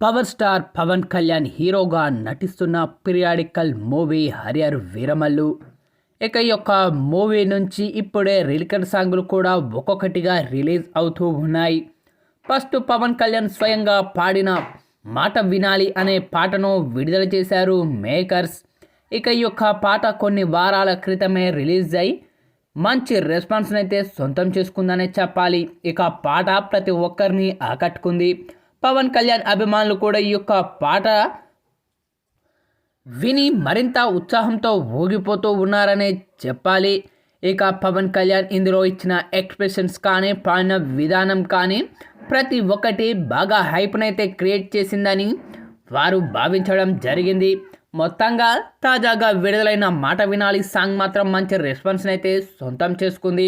Power star Pawan Kalyan హీరోగా నటిస్తున్న periodical movie Harrier Veeramallu. ఇక ఈ యొక్క మూవీ నుంచి ఇప్పుడే రిలికర్ సాంగ్లు కూడా ఒక్కొక్కటిగా రిలీజ్ అవుతూ ఉన్నాయి. ఫస్ట్ పవన్ కళ్యాణ్ స్వయంగా పాడిన మాట వినాలి అనే పాటను విడుదల చేశారు మేకర్స్. ఇక ఈ యొక్క పాట కొన్ని వారాల క్రితమే రిలీజ్ అయి మంచి రెస్పాన్స్ని అయితే సొంతం చేసుకుందనే చెప్పాలి. ఇక పాట ప్రతి ఒక్కరిని ఆకట్టుకుంది. పవన్ కళ్యాణ్ అభిమానులు కూడా ఈ యొక్క పాట విని మరింత ఉత్సాహంతో ఊగిపోతూ ఉన్నారనే చెప్పాలి. ఇక పవన్ కళ్యాణ్ ఇందులో ఇచ్చిన ఎక్స్ప్రెషన్స్ కానీ పాడిన విధానం కానీ ప్రతి ఒక్కటి బాగా హైప్నైతే క్రియేట్ చేసిందని వారు భావించడం జరిగింది. మొత్తంగా తాజాగా విడుదలైన మాట వినాలి సాంగ్ మాత్రం మంచి రెస్పాన్స్ని అయితే సొంతం చేసుకుంది.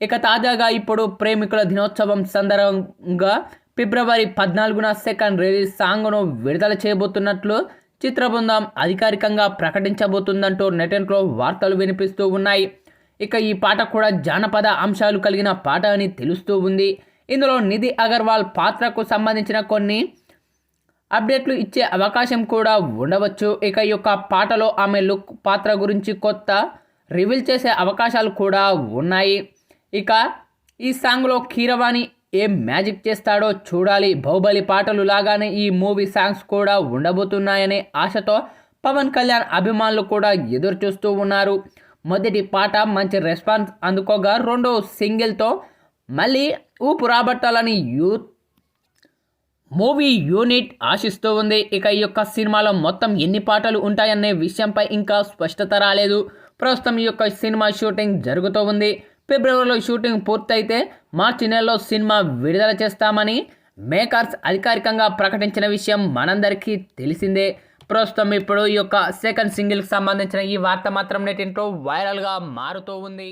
ఇక తాజాగా ఇప్పుడు ప్రేమికుల దినోత్సవం సందర్భంగా ఫిబ్రవరి పద్నాలుగున సెకండ్ రిలీజ్ సాంగ్ను విడుదల చేయబోతున్నట్లు చిత్ర బృందం అధికారికంగా ప్రకటించబోతుందంటూ నెటెన్లో వార్తలు వినిపిస్తూ ఉన్నాయి. ఇక ఈ పాట కూడా జానపద అంశాలు కలిగిన పాట అని తెలుస్తూ ఉంది. ఇందులో నిధి అగర్వాల్ పాత్రకు సంబంధించిన కొన్ని అప్డేట్లు ఇచ్చే అవకాశం కూడా ఉండవచ్చు. ఇక ఈ యొక్క పాటలో ఆమె లుక్ పాత్ర గురించి కొత్త రివీల్ చేసే అవకాశాలు కూడా ఉన్నాయి. ఇక ఈ సాంగ్లో కీరవాణి ఏం మ్యాజిక్ చేస్తాడో చూడాలి. బాహుబలి పాటలు లాగానే ఈ మూవీ సాంగ్స్ కూడా ఉండబోతున్నాయనే ఆశతో పవన్ కళ్యాణ్ అభిమానులు కూడా ఎదురు చూస్తూ ఉన్నారు. మొదటి పాట మంచి రెస్పాన్స్ అందుకోగా రెండో సింగిల్తో మళ్ళీ ఊపు రాబట్టాలని యూత్ మూవీ యూనిట్ ఆశిస్తూ ఉంది. ఇక ఈ యొక్క సినిమాలో మొత్తం ఎన్ని పాటలు ఉంటాయనే విషయంపై ఇంకా స్పష్టత రాలేదు. ప్రస్తుతం ఈ యొక్క సినిమా షూటింగ్ జరుగుతూ ఉంది. ఫిబ్రవరిలో షూటింగ్ పూర్తయితే మార్చి నెలలో సినిమా విడుదల చేస్తామని మేకర్స్ అధికారికంగా ప్రకటించిన విషయం మనందరికీ తెలిసిందే. ప్రస్తుతం ఇప్పుడు ఈ యొక్క సెకండ్ సింగిల్కి సంబంధించిన ఈ వార్త మాత్రం నెటింట్లో వైరల్గా మారుతూ ఉంది.